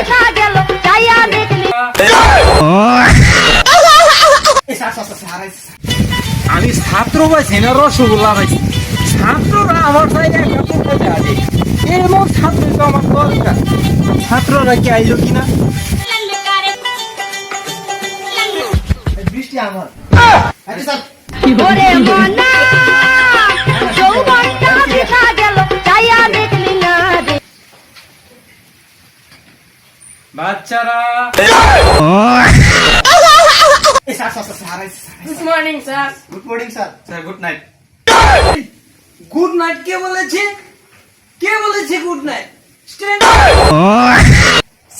দেখা গেল যাইয়া দেখলি আমি ছাত্র পাইছি না রসগোল্লা পাইছি ছাত্ররা আমার সাইডে আছে এমন ছাত্র তো আমার দরকার। ছাত্ররা কি আইলো কিনা বৃষ্টি আমার। আরে বাচ্চারা। Good morning sir good morning sir sir good night good night কে বলেছে? কে বলেছে good night stand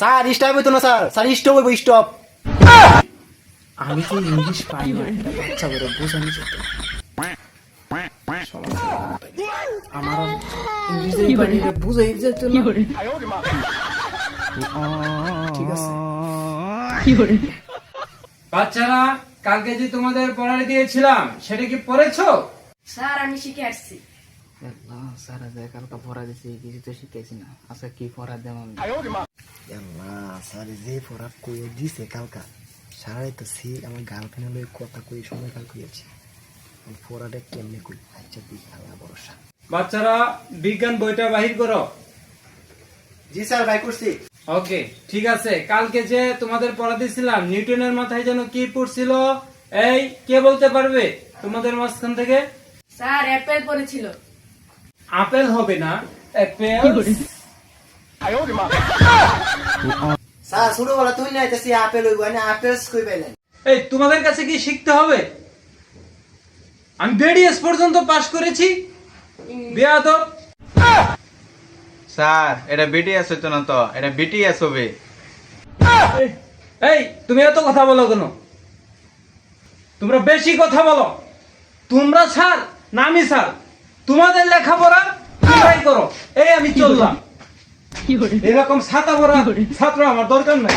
sir stop হইতো না স্যার স্যার স্টপ হইব স্টপ আমি তো ইংলিশ পাই না? বোঝানি যেত আমার ইংলিশে পারি বুঝাই যেত না। ঠিক আছে। বাচ্চারা কালকে যে তোমাদের পড়ালে দিয়েছিলাম সেটা কি পড়েছো? স্যার আমি শিখে আসছি। সারা যায় কালকা পড়া দিছি কিছু তো না। আচ্ছা কি পড়া দেব আমি? আল্লাহ স্যার যে পড়া কই দিছে কালকা সারাই তো সি আমার গার্লফ্রেন্ড লই কথা কই সময় কাল কইছি পড়াটা কেমনে কই আচ্ছা দি আল্লাহ ভরসা বাচ্চারা বিজ্ঞান বইটা বাহির করো। জি স্যার ভাই করছি। ওকে ঠিক আছে। কালকে যে তোমাদের পড়া দিয়েছিলাম নিউটনের মাথায় যেন কি পড়ছিল? এই কে বলতে পারবে তোমাদের মাঝখান থেকে? স্যার অ্যাপেল পড়েছিল। আপেল হবে না অ্যাপেল। স্যার ছোটবেলা তুই না আইতাছি আপেল হইব না আপেলস কই এই তোমাদের কাছে কি শিখতে হবে? আমি বিডিএস পর্যন্ত পাশ করেছি। বেয়াদব। স্যার এটা বিটিএস হইতো না তো। এটা বিটিএস হবে। এই- তুমি এত কথা বলো কেন? তোমরা বেশি কথা বলো। তোমরা স্যার নামি স্যার। তোমাদের লেখাপড়া তোমরাই করো। এই আমি চললাম। এরকম ছাতা পড়া ছাত্র আমার দরকার নাই।